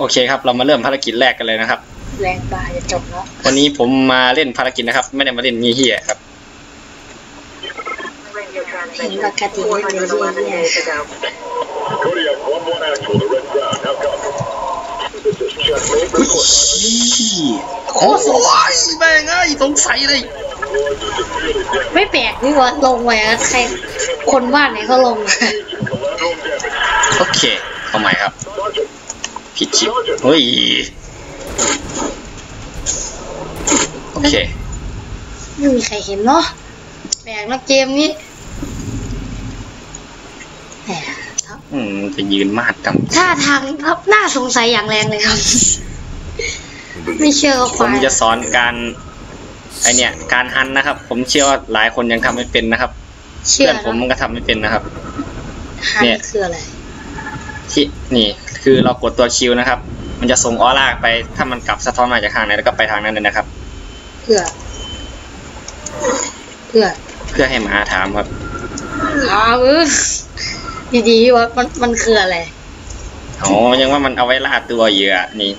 โอเคครับ เรามาเริ่มภารกิจแรกกันเลยนะครับ แรงบาจะจบแล้ววันนี้ผมมาเล่นภารกิจนะครับ ไม่ได้มาเล่นงี้เฮียครับ เห็นปกติไม่เป็นเรื่องเนี่ย Kodiak 1-1 actual to Red Ground. How copy? This is checkmate. อุ้ยโอ้โหแม่งเอ้ยสงสัยเลย ไม่แปลกนี่ว่าลงไปแล้วใครคนบ้านไหนเขาลงมา Collateral damage. โอเคเอาใหม่ครับ Sergeant, ผิดชิปเฮ้ย โอเค ไม่มีใครเห็นเนาะแปลกนะเกมนี้แหมอืมจะยืนมาดกันท่าทางครับน่าสงสัยอย่างแรงเลยครับ ไม่เชื่อก็ผความยจะสอนการไอเนี่ยการฮันนะครับ ผมเชื่อว่าหลายคนยังทำไม่เป็นนะครับ เชื่เพื่ออนผมมันก็ทำไม่เป็นนะครับฮันเนี่ย คืออะไร ที่นี่ คือเรากดตัวคิวนะครับ มันจะส่งออร่าไป ถ้ามันกลับสะท้อนมาจากทางไหนแล้วก็ไปทางนั้นเลยนะครับ เพื่อ เพื่อ เพื่อให้หมาถามครับถามเออดีๆว่ามันมันคืออะไรอ๋อยังว่ามันเอาไว้ล่าตัวเหยื่อนี่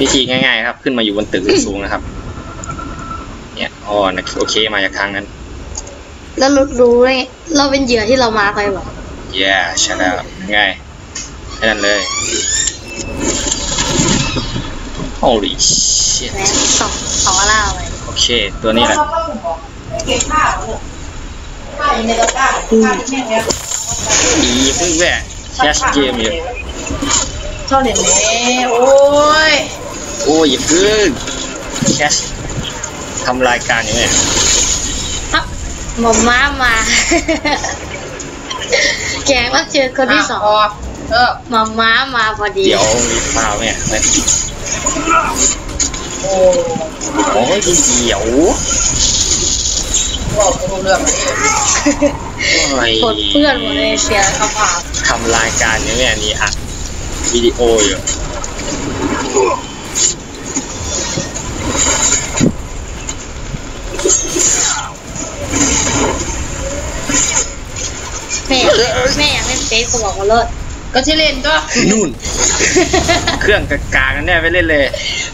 วิธีง่ายๆ ครับ ขึ้นมาอยู่บนตึกสูงๆนะครับ เนี่ยอ๋อนะโอเคมาจากทางนั้น แล้วรู้รู้ได้ไงเราเป็นเหยื่อที่เรามาไปบอกเย้ใช่แล้วง่าย แค่นั้นเลย holy shit แหมสองสองอะไรอะไรโอเค ตัวนี้แหละอืมอีเพิ่งแวะแคชเกมอยู่ชอบเด่นเลยโอ้ย โอ้ยอย่าเพิ่งแคชทำรายการอยู่เนี่ยอะหมอมม้ามา แกงรับเชิญคนที่สองออก เออหมอมม้ามาพอดี เดี๋ยวรีบเปล่าเนี่ยนะโอ้โอ้ยเดี๋ยวบอกไม่รู้เรื่องเลยโอ้ยปนเปื้อนหมดเลยเสียกระเพาทำรายการอยู่เนี่ยนี่อัดวิดีโออยู่แม่แม่อยากเล่นเฟซก็บอกว่าเลิศ ก็ที่เล่นก็ นู่น เครื่องกากากันเนี่ยไปเล่นเลย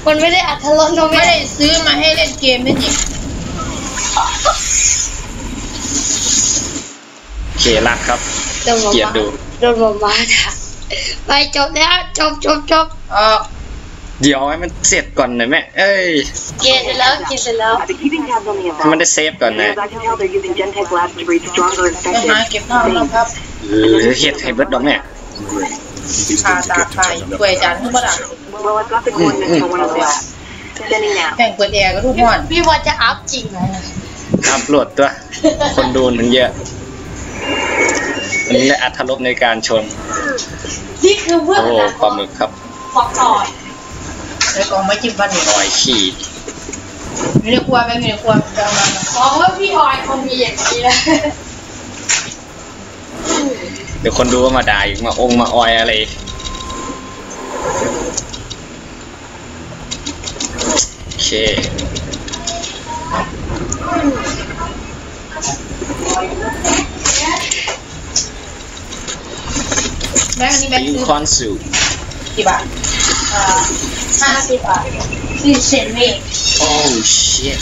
มันไม่ได้อัธรสเนอะไม่แม่ได้ซื้อมาให้เล่นเกมนี่จริงโอเครักครับ โดนหมอเกลียดม้าดู โดนหมอม้าด่าไปจบแล้วจบจบจบออกเดี๋ยวให้มันเสร็จก่อนหน่อยแม่ เอ้ย เกลียดเสร็จแล้วกินเสร็จแล้ว I've been keeping tabs on the ให้มัน event. ได้เซฟก่อนนะ As I can tell, they're using Gentech labs to breed stronger ไปหา infected เก็บข้าวแล้ว ครับเออเฮ็ดให้เบิดดอกแม่ คาตาคายกล้วยจานทุกบ้าน Well, I've got the coordinates for one of the labs. Sending now. แข่งเปิดแอร์ก็ทุกห้อนพี่ว่าจะอัพจริงไหมอัพโหลดตัว คนดูมันเยอะมันได้แหละอัธรสในการชมนี่คือเพื่อนโอ้ปลาหมึกครับฟอกต่อยในกองไม่จิ้มฟันนี่รอยขี้อยู่ในครัวไปอยู่ในครัวจะมาบอกว่าพี่ออยคงมีอย่างนี้นะ เดี๋ยวคนดูว่ามาด่าอีกมาองค์มาออยอะไรโอเคแบงค์อันนี้แบงค์ยูซื้อคอนสูกี่บาทอ่าห้าสิบบาทนี่เซนเมกโอ้ชิต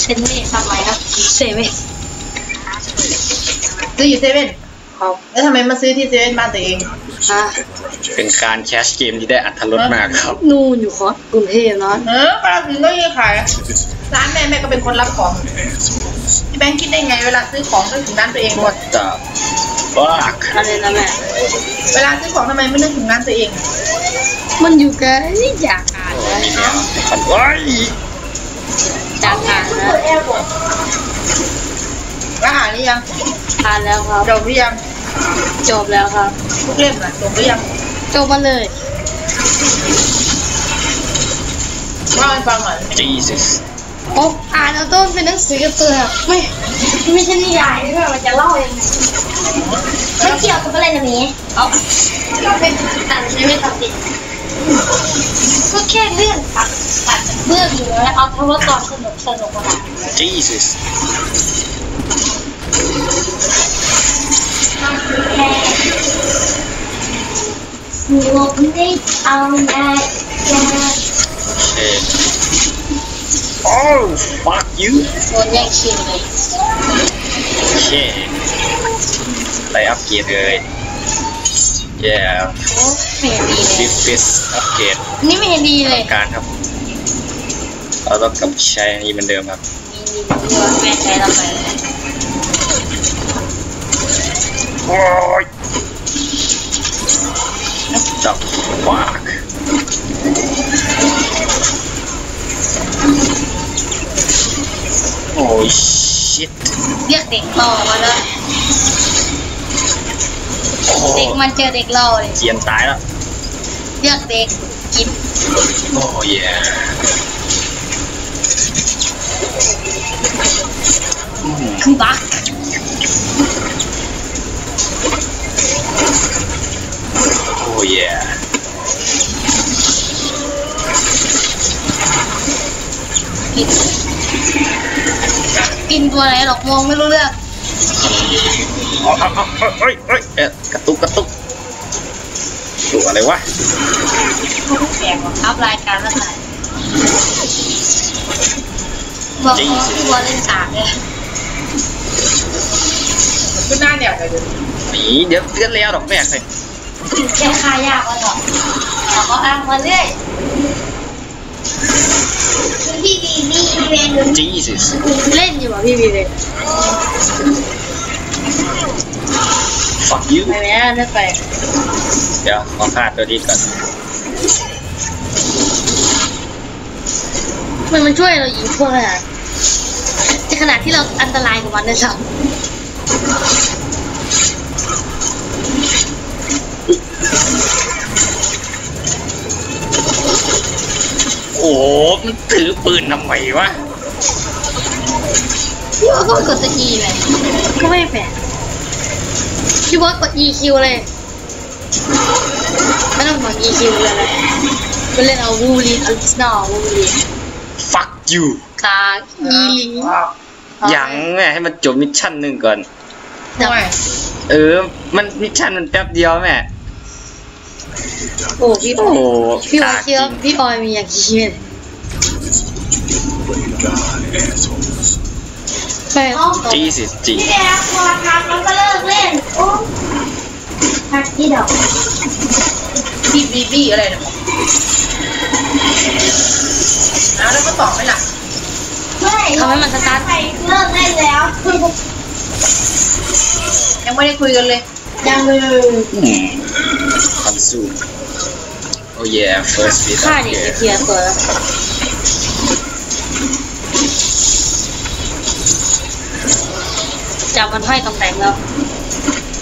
เซนเมกทำไมครับเซเว่นซื้ออยู่เซเว่น ครับแล้วทำไมมาซื้อที่เซเว่นบ้านตัวเองอะเป็นการแคชเกมที่ได้อัธรสมากครับ นู่นอยู่คอนกรุงเทพเนาะเออก็เราถึงก็ยังขายร้านแม่แม่ก็เป็นคนรับของพี่แบงค์คิดได้ไงเวลาซื้อของต้องถึงร้านตัวเองหมดแต่บักอะไรนะแม่เวลาซื้อของทำไมไม่นึกถึงร้านตัวเอง มันอยู่ไกลอยากอ่านนะมีแนวขันว้ายอยากอ่านนะ แล้วอ่านหรือยังอ่านแล้วครับ จบหรือยังจบแล้วครับ ทุกเล่มอะจบหรือยังจบมาเลย เล่าให้ฟังหน่อยจีซัสโอ้อ่านแล้วต้นเป็นหนังสือการ์ตูนอะไม่ไม่ใช่นิยายด้วยมันจะเล่ายังไงไม่เกี่ยวกับอะไรนะเมีเอาก็เป็นอ่านใช้ไม่ตัดสินก็แค่เรื่องตัดตัดเบื้องอยู่แล้วเอาเพราะว่าตอนสนุกสนุกมาจี ซัสแค่หลบได้เอาได้จะโอเคโอ้ fuck you โดนแย่งชิงเลยโอเคไปอัพเกรดเลย yeah โอ้ไม่เห็นดีเลย this is อัพเกรดนี่ไม่เห็นดีเลย การครับ เราต้องกลับใช้อันนี้เหมือนเดิมครับ มีมีแม่ใช้เราไป โอ้ยจับฟากโอ้ย shit เรียกเด็กรอมาแล้วโอ้โหเด็กมันเจอเด็กรอเลยเจียนตายแล้วเรียกเด็กกินโอ้ยอื มคือบักโอ้ยกินกินตัวไหนหรอกมองไม่รู้เรื่องเอาเอาเอาเอาเฮ้ยเฮ้ยเอ๊ะกระตุกกระตุกตัวอะไรวะเขาแปลกว่ะอัพรายการละไหนบอกเขาที่ว่าเล่นกากเลยขึ้นหน้าเนี่ยเลยดูหนี เดี๋ยวเตือนแล้วดอกแม่เลยแค่ค่ายากกว่าหรอกเขาก็อ้างมาเรื่อยพี่บีนี่เป็น Jesus เล่นอยู่ป่ะพี่บีเลย fuck you ไปไหมอะได้ไป เดี๋ยวขอฆ่าตัวนี้ก่อนมันมันช่วยเรายิงพวกอะไรในขณะที่เราอันตรายกว่ามันด้วยซ้โอ้โห มันถือปืนทำไมวะำพี่บอสก็กดตัว E เลยก็ไม่แปลกพี่บอสกด EQ เลยไม่ต้องกด EQ เลยเลยไปเล่นเอาวูลีนอลิสนาวูลีน fuck you กาอีลิงยังแม่ให้มันจบมิชชั่นหนึ่งก่อนแต่ทำไม เออ มันมิชชั่นมันแป๊บเดียวแม่ โอ้พี่บโอ้อสโหพี่บอสกาเชื่อจริงพี่ออยมีอย่างคิดไป Jesus จริงพี่แกพอพักแล้วก็เลิกเล่นโอ้พักที่ดอกบีบีบีอะไรเนี่ยแล้วแล้วก็ตอบไหมล่ะไม่ทำให้มันสตาร์ทเลิกเล่นแล้ว ยังไม่ได้คุยกันเลย ยังเลย อืมคอนซูมโอ้ย first bit ฆ่าเด็กไปเคลียร์ตัวแล้วจับมันห้อยตำแหน่งแล้ว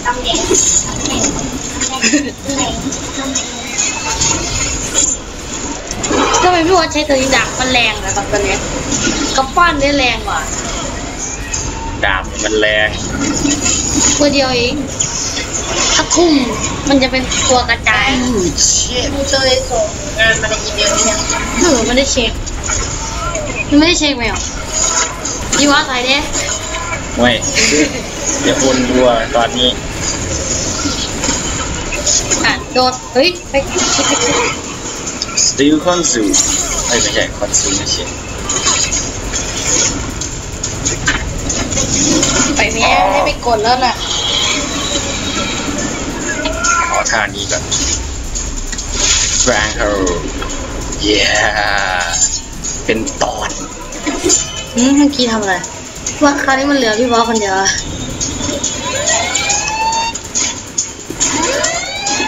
ตำแหน่งทำไมพี่วอใช้ตัวนี้ดักมันแรงนะครับตัวเนี้ยกระปั้นได้แรงกว่าดาบมันแรงตัวเดียวเอง ถ้าทุ่มมันจะเป็นตัวกระจายดูเตยส่งงานมาในอีเมลเนี่ยหนูไม่ได้เช็คมันไม่ได้เช็คไหมหรอพี่ว่าใส่เด้เว้ยเดี๋ยวคนวัวตอนนี้อะโดดเฮ้ยไปเช็คเช็คเช็ค still consume เอ้ยไม่ใช่ consume ไม่ใช่ไปแม่ให้ไปกดแล้วน่ะขอ ท่านี้ก่อน Franco yeah เป็นตอนอืมเมื่อกี้ทำอะไร ว่าคราวนี้มันเหลือพี่บอสคนเดียวอะ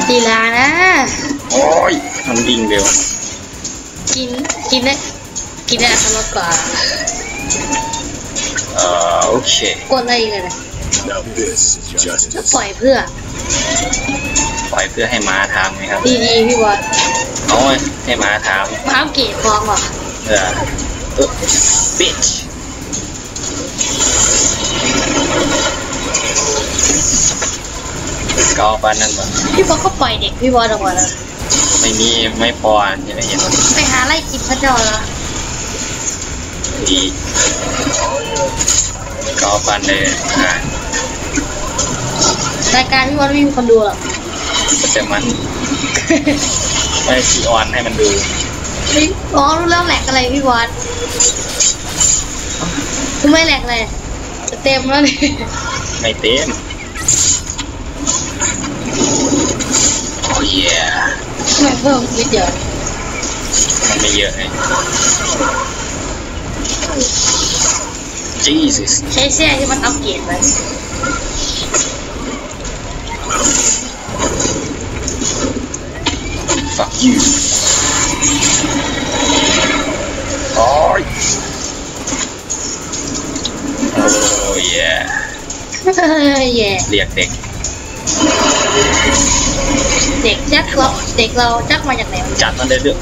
ดีลานะ โอ้ยมันวิ่งเร็ว กิน กินได้กินได้อัตรสกว่าเอ่อโอเคกดอะไรอีกเลยนะ Now this is justice. ปล่อยเพื่อป ล่อยเพื่อให้ม้าทำไหมครับดีดีๆพี่บอสเอาไว้ให้ม้าทมาอัปเกรดพร้อมเหรอำเออเออ bitch ก็เอาปานนั้นก่อนพี่บอสก็ปล่อยเด็กพี่บอสออกมาแล้วไม่มีไม่พอใช่ไหมเห็นไปหาไล่กินพระเจ้าแล้วดีก็เอาปานเลยอะรายการพี่บอสไม่มีคนดูหรอก แต่มันไม่ชีออนให้มันดูนี่อ๋อรู้แล้วแหลกอะไรพี่วัดคือไม่แหลกเลยจะเต็มแล้วนี่ไม่เต็มโอ้ยไม่เพิ่มนิดเดียวมันไม่เยอะไง Jesus ใช้แส้ที่มันอัปเกรดไว้ fuck you โอ้ยโอ้ย yeah เฮ้ยแย่เรียกเด็ก เด็กจักเราเด็กเราจักมาจากไหนวะจัดมันได้เรื่อง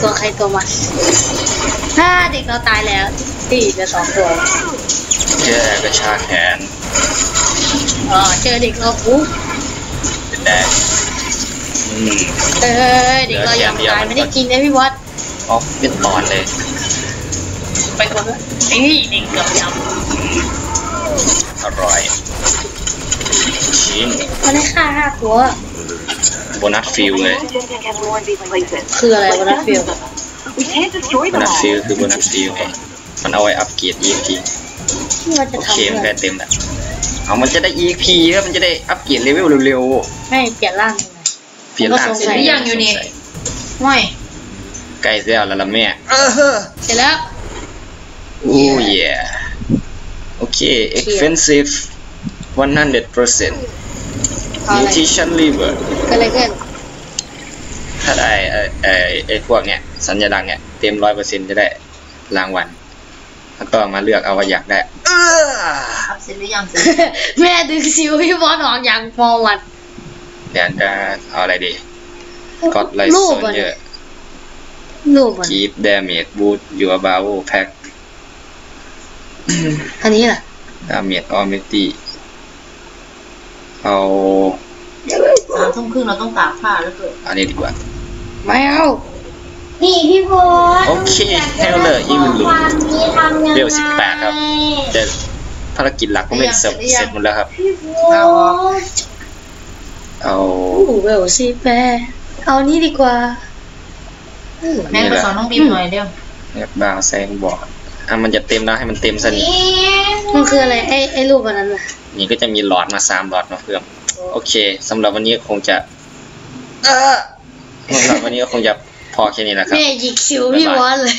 ตัวใครตัวมันถ้าเด็กเราตายแล้วตีจะสองตัวแค่กระชากแขน อ๋อเจอเด็กเราปุ๊บเป็นแดงอืมเออเด็กเรายังตายไม่ได้กินนะพี่วัดออฟเป็นตอนเลย ไปคนละไอ้นี่เด็กเกือบจอร่อยชิ้นำมันได้ฆ่าห้าตัวโบนัสฟิลเลย Just have more of these places. คืออะไรวะนะฟิล We can't destroy โบ them นัส all. ฟิลคือโบนัสฟิลไงมันเอาไว้อัปเกรด EXP ที่ว่าจะโอทำเคมันเพื่ได้อเต็มแล้ว เอามันจะได้ EXP แล้วมันจะได้อัปเกรดเลเวลเร็วให้เปลี่ยนร่างยังไงๆเปลี่ยนร่างก็สงสัยหรือยังอยู่นี่ ไม่ใกล้แล้วแล้วล่ะแม่เสร็จแล้ว โอ้ยโอเค expensive 100%เอาอะไร nutrition liver ก็เลยเกินถ้าได้ไอ้ไอ้ไอ้พวกเนี้ยสัญลักษณ์เนี้ยเต็มร้อยเปอร์เซ็นต์จะได้รางวัล แล้วก็มาเลือกเอาว่าอยากได้ เออครับเสร็จหรือยังสิแม่ดึงซิวพี่บอสออกอย่างฟอร์วันเดี๋ยวจะเอาอะไรดีกดไลท์รูโซปนอะเยอะรูปอะ keep damage boost your bow pack อันนี้ล่ะ damage almighty เอาสามทุ่มครึ่งเราต้องตากผ้าแล้วเกิดอันนี้ดีกว่า ไม่เอา นี่พี่โบทโอเคให้เราเลยอีกหนึ่งหลุมความนี้ทำยังไงเร็ว18ครับ แต่ภารกิจหลักก็ไม่เสร็จเสร็จหมดแล้วครับพี่โบทเอาอู้เวลซีแปรเอานี้ดีกว่าอู้แม่ไปสอนน้องบีมหน่อยเร็วแบบบาวแซงบอร์ดอะมันจะเต็มแล้วให้มันเต็มซะนี่มันคืออะไรไอ้ไอ้รูปอันนั้นน่ะนี่ก็จะมีหลอดมาสามหลอดมาเพิ่มโอเคสำหรับวันนี้คงจะ เออสำหรับวันนี้ก็คงจะพ อแค่นี้นะครับแม่หยิกซิวพี่บอสเลย